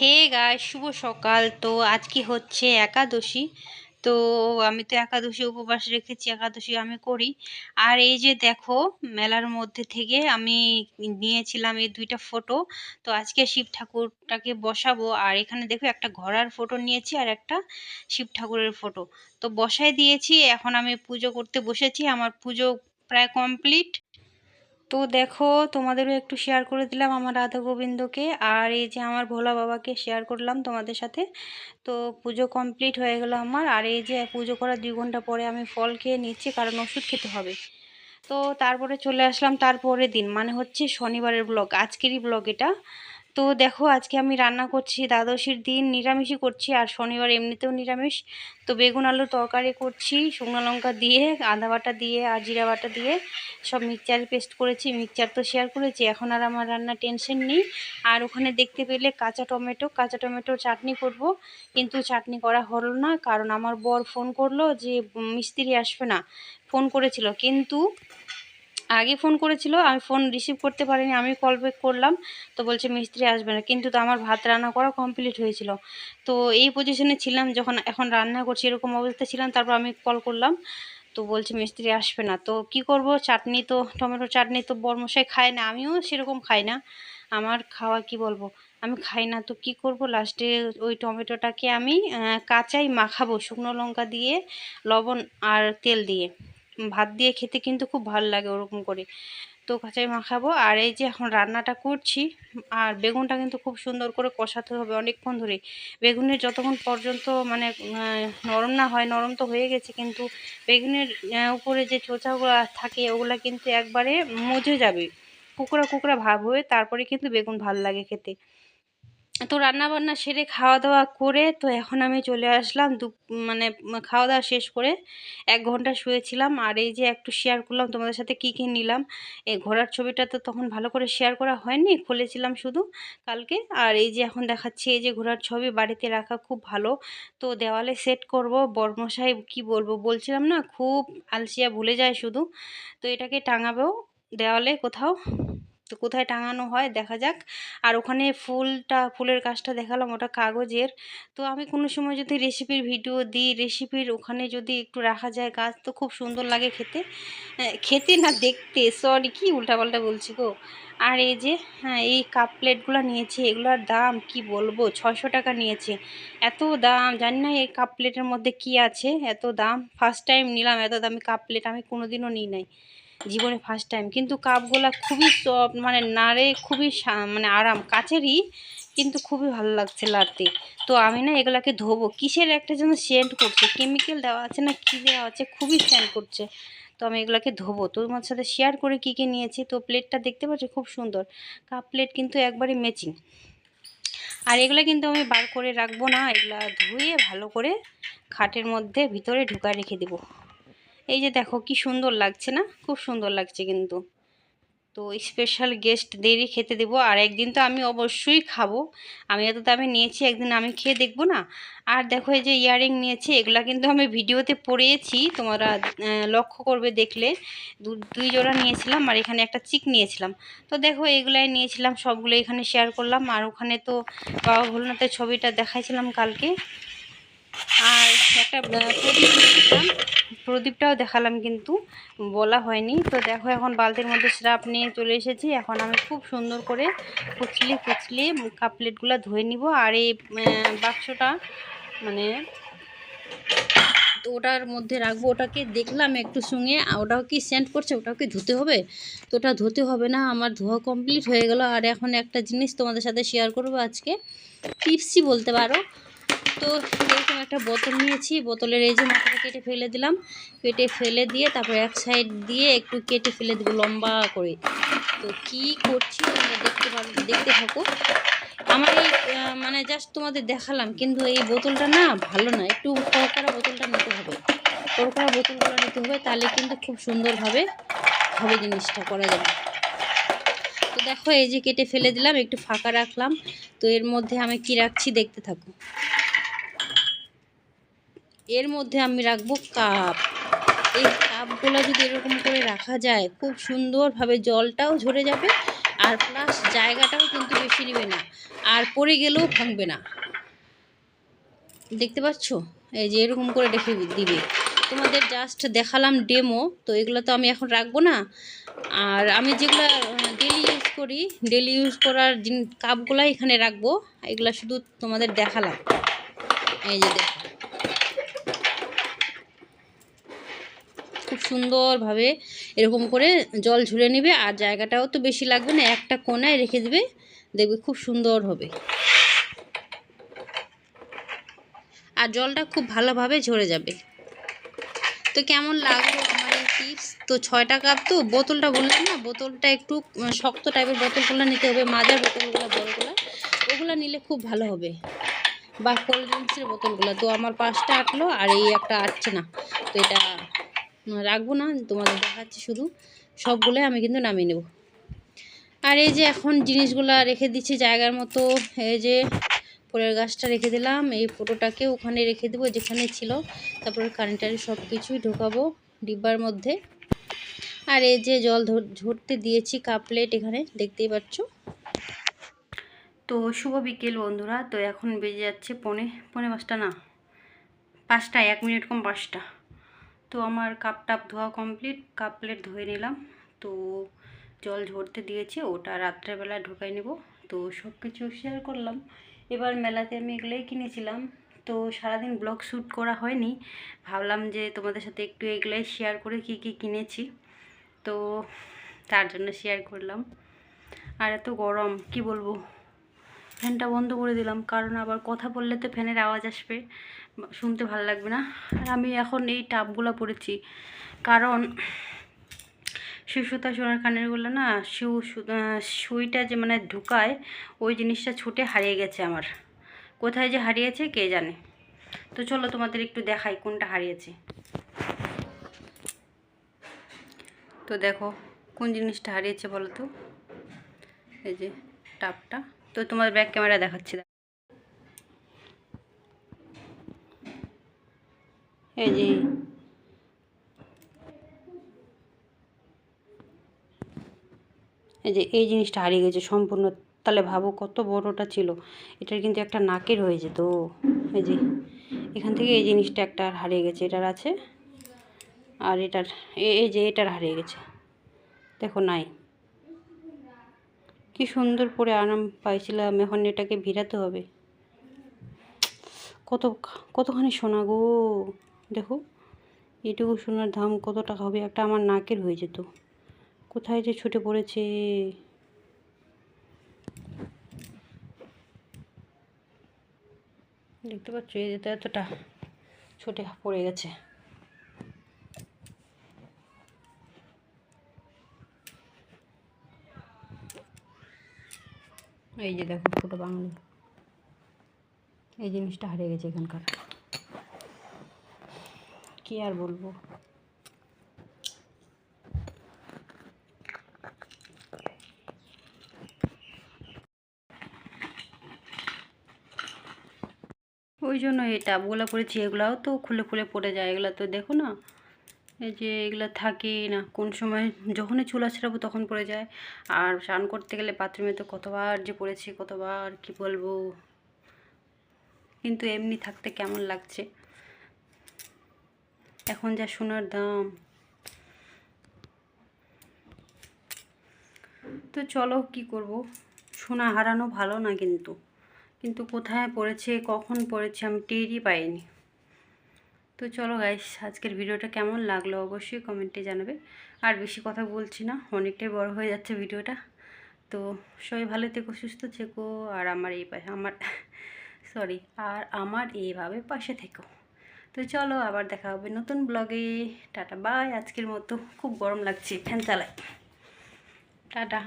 হে গাই শুভ সকাল। তো আজকে হচ্ছে একাদশী। তো আমি তো একাদশী উপবাস রেখেছি, একাদশী আমি করি। আর এই যে দেখো, মেলার মধ্যে থেকে আমি নিয়েছিলাম এই দুইটা ফটো তো আজকে শিব ঠাকুরটাকে বসাবো। আর এখানে দেখো, একটা ঘোড়ার ফটো নিয়েছি আর একটা শিব ঠাকুরের ফটো তো বসাই দিয়েছি, এখন আমি পুজো করতে বসেছি। আমার পুজো প্রায় কমপ্লিট তো দেখো, তোমাদেরও একটু শেয়ার করে দিলাম আমার রাধা গোবিন্দকে। আর এই যে আমার ভোলা বাবাকে শেয়ার করলাম তোমাদের সাথে। তো পুজো কমপ্লিট হয়ে গেল আমার। আর এই যে পুজো করার দুই ঘণ্টা পরে আমি ফল খেয়ে নিচ্ছি, কারণ ওষুধ খেতে হবে। তো তারপরে চলে আসলাম তারপরে দিন মানে হচ্ছে শনিবারের ব্লগ আজকেরই ব্লগ এটা। তো দেখো, আজকে আমি রান্না করছি দ্বাদশীর দিন, নিরামিষই করছি, আর শনিবার এমনিতেও নিরামিষ। তো বেগুন আলুর তরকারি করছি, শুকনো লঙ্কা দিয়ে, আদা বাটা দিয়ে, আর জিরা বাটা দিয়ে। সব মিক্সচার পেস্ট করেছি, মিক্সচার তো শেয়ার করেছি, এখন আর আমার রান্না টেনশন নেই। আর ওখানে দেখতে পেলে কাঁচা টমেটো, কাঁচা টমেটোর চাটনি করব। কিন্তু চাটনি করা হলো না, কারণ আমার বর ফোন করল যে মিস্ত্রি আসবে না। ফোন করেছিল, কিন্তু আগে ফোন করেছিল, আমি ফোন রিসিভ করতে পারিনি, আমি কল ব্যাক করলাম, তো বলছে মিস্ত্রি আসবে না। কিন্তু তো আমার ভাত রান্না করা কমপ্লিট হয়েছিল। তো এই পজিশনে ছিলাম, যখন এখন রান্না করছি, এরকম অবস্থা ছিলাম, তারপর আমি কল করলাম, তো বলছে মিস্ত্রি আসবে না। তো কি করব? চাটনি তো, টমেটো চাটনি তো বরমশাই খায় না, আমিও সেরকম খাই না। আমার খাওয়া কি বলব? আমি খাই না, তো কি করব? লাস্টে ওই টমেটোটাকে আমি কাঁচাই মাখাবো, শুকনো লঙ্কা দিয়ে, লবণ আর তেল দিয়ে। ভাত দিয়ে খেতে কিন্তু খুব ভালো লাগে ওরকম করে। তো কাঁচাই মাখাবো। আর এই যে এখন রান্নাটা করছি, আর বেগুনটা কিন্তু খুব সুন্দর করে কষাতে হবে অনেকক্ষণ ধরে। বেগুনের যতক্ষণ পর্যন্ত মানে নরম না হয়, নরম তো হয়ে গেছে, কিন্তু বেগুনের উপরে যে চোচাগুলো থাকে, ওগুলো কিন্তু একবারে মজে যাবে। কুকড়া কুকড়া ভাব হয়ে তারপরে কিন্তু বেগুন ভালো লাগে খেতে। তো রান্না বান্না সেরে খাওয়া দাওয়া করে তো এখন আমি চলে আসলাম দু মানে খাওয়া দাওয়া শেষ করে এক ঘণ্টা শুয়েছিলাম। আর এই যে একটু শেয়ার করলাম, তোমাদের সাথে কি কী নিলাম? এই ঘোড়ার ছবিটা তো তখন ভালো করে শেয়ার করা হয়নি, খুলেছিলাম শুধু কালকে। আর এই যে এখন দেখাচ্ছি, এই যে ঘোড়ার ছবি বাড়িতে রাখা খুব ভালো। তো দেওয়ালে সেট করব, বর্মশাই কি বলব বলছিলাম না, খুব আলসিয়া ভুলে যায় শুধু। তো এটাকে টাঙাবেও দেওয়ালে কোথাও। তো কোথায় টাঙানো হয় দেখা যাক। আর ওখানে ফুলটা, ফুলের কাজটা দেখালাম ওটা কাগজের। তো আমি কোনো সময় যদি রেসিপির ভিডিও দিই রেসিপির ওখানে যদি একটু রাখা যায় গাছ, তো খুব সুন্দর লাগে খেতে। খেতে না দেখতে সরি কি উল্টাপাল্টা বলছি গো? আর এই যে হ্যাঁ এই কাপ প্লেটগুলো নিয়েছি, এগুলোর দাম কি বলব? ছশো টাকা নিয়েছে। এত দাম, জানি না এই কাপ প্লেটের মধ্যে কি আছে, এত দাম। ফার্স্ট টাইম নিলাম এত দামি কাপ প্লেট আমি কোনোদিনও নিই নাই। জীবনে ফার্স্ট টাইম কিন্তু কাপগুলা খুবই সফট মানে নাড়ে খুবই মানে আরাম, কাছেরই কিন্তু খুবই ভালো লাগছে লাড়তে। তো আমি না এগুলাকে ধোবো। কিসের একটা যেন সেন্ট করছে? কেমিক্যাল দেওয়া আছে না কী দেওয়া আছে? খুবই সেন্ট করছে। তো আমি এগুলাকে ধোবো। তোমার সাথে শেয়ার করে কী কী নিয়েছি? তো প্লেটটা দেখতে পাচ্ছি খুব সুন্দর। কাপ প্লেট কিন্তু একবারে ম্যাচিং আর এগুলো কিন্তু আমি বার করে রাখব না। এগুলা ধুয়ে ভালো করে খাটের মধ্যে ভিতরে ঢুকা রেখে দেবো। এই যে দেখো কি সুন্দর লাগছে না? খুব সুন্দর লাগছে কিন্তু। তো স্পেশাল গেস্ট দেরি খেতে দেবো। আর একদিন তো আমি অবশ্যই খাব। আমি এত দামে নিয়েছি, একদিন আমি খেয়ে দেখব না। আর দেখো এই যে ইয়ারিং নিয়েছি, এগুলা কিন্তু আমি ভিডিওতে পড়িয়েছি তোমরা লক্ষ্য করবে দেখলে। দুই জোড়া নিয়েছিলাম আর এখানে একটা চিক নিয়েছিলাম। তো দেখো এগুলাই নিয়েছিলাম, সবগুলো এখানে শেয়ার করলাম। আর ওখানে তো বাবা ভোলনাথের ছবিটা দেখাইছিলাম কালকে। আর একটা প্রদীপটাও দেখালাম কিন্তু, বলা হয়নি। তো দেখো এখন বালতির মধ্যে স্রাপ নিয়ে চলে এসেছি। এখন আমি খুব সুন্দর করে কুচলি কুচলি কাপ প্লেটগুলো ধুয়ে নিব। আর এই বাক্সটা মানে ওটার মধ্যে রাখব। ওটাকে দেখলাম একটু সঙ্গে ওটাও কি সেন্ট করছে? ওটাও কি ধুতে হবে? তো ওটা ধুতে হবে না। আমার ধোয়া কমপ্লিট হয়ে গেল। আর এখন একটা জিনিস তোমাদের সাথে শেয়ার করব আজকে। টিপসি বলতে পারো। তো এরকম একটা বোতল নিয়েছি। বোতলের এই যে মাথাটা কেটে ফেলে দিলাম। কেটে ফেলে দিয়ে তারপর এক সাইড দিয়ে একটু কেটে ফেলে দেবো লম্বা করে। তো কি করছি তোমরা দেখতে পারো, দেখতে থাকো। আমার এই মানে জাস্ট তোমাদের দেখালাম, কিন্তু এই বোতলটা না ভালো না। একটু কড়কড়া বোতলটা নিতে হবে। কড়কড়া বোতলগুলো নিতে হবে, তাহলে কিন্তু খুব সুন্দরভাবে হবে জিনিসটা, করা যাবে। তো দেখো, এই যে কেটে ফেলে দিলাম, একটু ফাঁকা রাখলাম। তো এর মধ্যে আমি কি রাখছি দেখতে থাকো। এর মধ্যে আমি রাখব কাপ। এই কাপগুলো যদি এরকম করে রাখা যায়, খুব সুন্দরভাবে জলটাও ঝরে যাবে আর প্লাস জায়গাটাও কিন্তু বেশি নেবে না আর পড়ে গেলেও ভাঙবে না। দেখতে পাচ্ছ? এই যে এরকম করে রেখে দিবে। তোমাদের জাস্ট দেখালাম ডেমো তো এগুলো তো আমি এখন রাখব না। আর আমি যেগুলো ডেলি ইউজ করি ডেলি ইউজ করার কাপগুলো এখানে রাখব। এগুলো শুধু তোমাদের দেখালাম। এই যে দেখো। সুন্দরভাবে এরকম করে জল ঝুলে নেবে আর জায়গাটাও তো বেশি লাগবে না, একটা কোনায় রেখে দেবে, দেখবে খুব সুন্দর হবে। আর জলটা খুব ভালোভাবে ঝরে যাবে। তো কেমন লাগল আমার এই টিপস তো ছয়টা কাপ তো, বোতলটা বললাম না, বোতলটা একটু শক্ত টাইপের বোতলগুলো নিতে হবে, মাজার বোতলগুলো, বড়গুলো, ওগুলো নিলে খুব ভালো হবে। বা কোল্ড ড্রিঙ্কসের বোতলগুলো, তো আমার পাঁচটা আটলো আর এই একটা আটছে না, তো এটা রাখব না, তোমাদের দেখাচ্ছি শুধু। সবগুলোই আমি কিন্তু নামিয়ে নেব। আর এই যে এখন জিনিসগুলো রেখে দিচ্ছি জায়গার মতো, এই যে ফুলের গাছটা রেখে দিলাম, এই ফটোটাকে ওখানে রেখে দেবো, যেখানে ছিল। তারপরে কারেন্টারে সব কিছুই ঢোকাবো ডিব্বার মধ্যে। আর এই যে জল ঝরতে দিয়েছি কাপ প্লেট এখানে, দেখতেই পাচ্ছ? তো শুভ বিকেল বন্ধুরা, তো এখন বেজে যাচ্ছে পনে পনে পাঁচটা না পাঁচটা এক মিনিট কম পাঁচটা। তো আমার কাপ টাপ ধোয়া কমপ্লিট কাপ প্লেট ধুয়ে নিলাম। তো জল ঝরতে দিয়েছি, ওটা রাত্রেবেলা ঢোকাই নেব। তো সব কিছু শেয়ার করলাম। এবার মেলাতে আমি এগুলোই কিনেছিলাম। তো সারাদিন ব্লগ শ্যুট করা হয়নি। ভাবলাম যে তোমাদের সাথে একটু এগুলোই শেয়ার করে কি কি কিনেছি। তো তার জন্য শেয়ার করলাম। আর এত গরম, কি বলব? ফ্যানটা বন্ধ করে দিলাম কারণ আবার কথা বললে তো ফ্যানের আওয়াজ আসবে শুনতে ভালো লাগবে না। আর আমি এখন এই টাবগুলো পরেছি কারণ সুসুতা সোনার কানেরগুলো না আহ, সুইটা যে মানে ঢুকায় ওই জিনিসটা ছুটে হারিয়ে গেছে আমার। কোথায় যে হারিয়েছে কে জানে? তো চলো তোমাদের একটু দেখাই কোনটা হারিয়েছে। তো দেখো কোন জিনিসটা হারিয়েছে বলো তো? এই যে টাপটা তো তোমার ব্যাক ক্যামেরা দেখাচ্ছি এই যে এই। যে, এই জিনিসটা হারিয়ে গেছে সম্পূর্ণ। তাহলে ভাবো কত বড়টা ছিল। এটার কিন্তু একটা নাকের হয়ে যেত। এই যে, এখান থেকে এই জিনিসটা একটা আর হারিয়ে গেছে। এটার আছে, আর এটার এই যে, এটার হারিয়ে গেছে। দেখো, নাই। কি সুন্দর করে আরাম পাইছিলাম, এখন এটাকে ভিড়াতে হবে। কত, কতখানি সোনা গো, দেখো। এটুকু সোনার দাম কত টাকা হবে? একটা আমার নাকের হয়ে যেত। কোথায় যে ছুটে পড়েছে? দেখতে পাচ্ছ, এই যেতে এতটা ছুটে পড়ে গেছে। এই যে দেখো ছোটো বাংলা এই জিনিসটা হারিয়ে গেছে এখানকার। কি আর বলব? ওই জন্য এই টাবগুলো পড়েছি এগুলাও তো খুলে খুলে পড়ে যায়, এগুলো তো দেখো না। এই যে এগুলো থাকে না, কোন সময় যখনই চুলা ছেড়াবো তখন পড়ে যায়। আর স্নান করতে গেলে বাথরুমে তো কতবার যে পড়েছি, কতবার কি বলব? কিন্তু এমনি থাকতে কেমন লাগছে? এখন যা সোনার দাম। তো চলো কি করব? সোনা হারানো ভালো না কিন্তু। কিন্তু কোথায় পড়েছে, কখন পড়েছে আমি টেরই পাইনি। তো চলো গাইস আজকের ভিডিওটা কেমন লাগল অবশ্যই কমেন্টে জানাবে। আর বেশি কথা বলছি না, অনেকটাই বড় হয়ে যাচ্ছে ভিডিওটা তো সবাই ভালো থেকো, সুস্থ থেকো, আর আমার এই পাশে আমার সরি আর আমার এইভাবে পাশে থেকো। তো চলো আবার দেখা হবে নতুন ব্লগে টাটা বাই আজকের মতো। খুব গরম লাগছে, ফ্যান চালায় টাটা।